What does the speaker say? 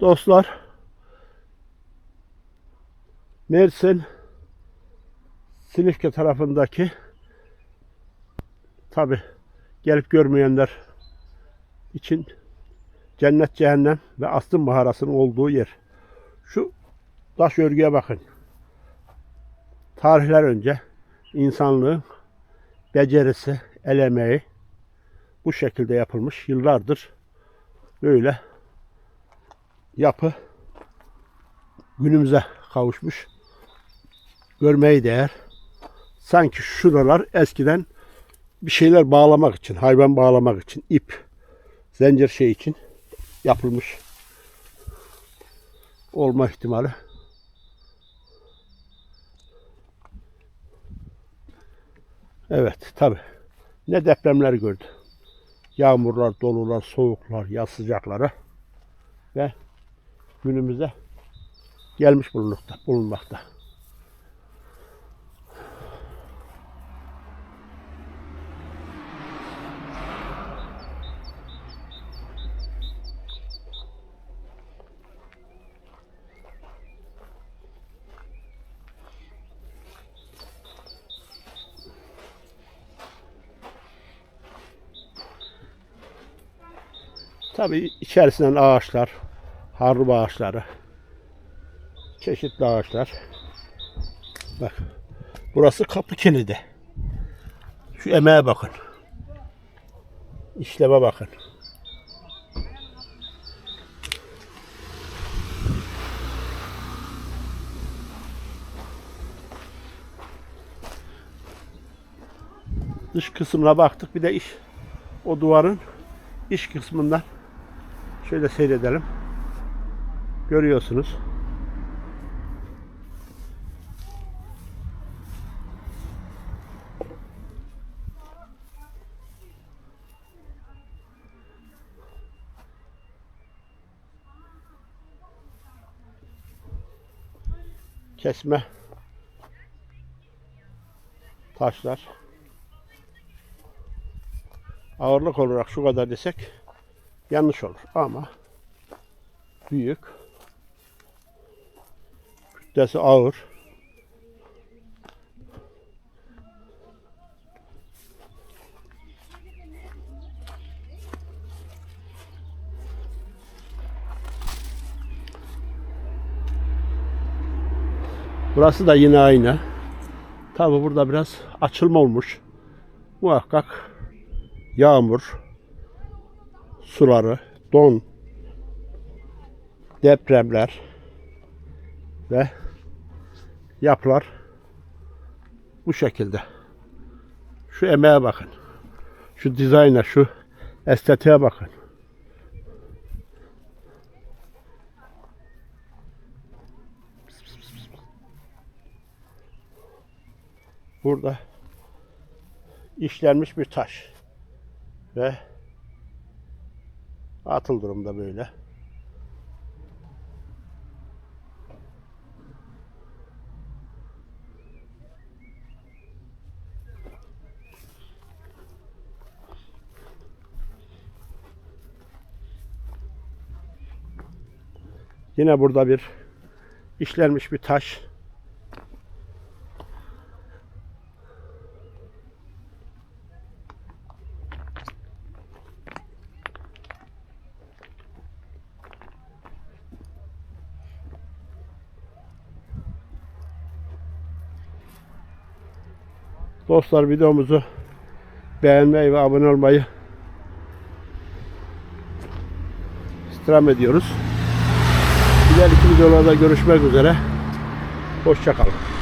Dostlar Mersin Silifke tarafındaki tabi gelip görmeyenler için cennet cehennem ve astım mağarasının olduğu yer. Şu taş örgüye bakın. Tarihler önce insanlığın becerisi, el emeği bu şekilde yapılmış. Yıllardır böyle yapı günümüze kavuşmuş. Görmeyi değer. Sanki şuralar eskiden bir şeyler bağlamak için, hayvan bağlamak için, ip, zincir şey için yapılmış olma ihtimali. Evet, tabi. Ne depremler gördü. Yağmurlar, dolular, soğuklar, yaz sıcakları ve günümüze gelmiş bulunmakta. bulunmakta. Tabii içerisinden ağaçlar, harbi ağaçları, çeşitli ağaçlar. Bak, burası kapı kilidi. Şu emeğe bakın. İşleme bakın. Dış kısmına baktık. Bir de iş o duvarın iç kısmından şöyle seyredelim. Görüyorsunuz. Kesme. Taşlar. Ağırlık olarak şu kadar desek yanlış olur ama büyük kütlesi ağır Burası da yine aynı. Tabi burada biraz açılma olmuş. Muhakkak yağmur, suları, don, depremler ve yapılar bu şekilde. Şu emeğe bakın. Şu dizayna, şu estetiğe bakın. Burada işlenmiş bir taş ve atıl durumda böyle. Yine burada bir işlenmiş bir taş. Dostlar videomuzu beğenmeyi ve abone olmayı istirham ediyoruz. İleriki videolarda görüşmek üzere. Hoşçakalın.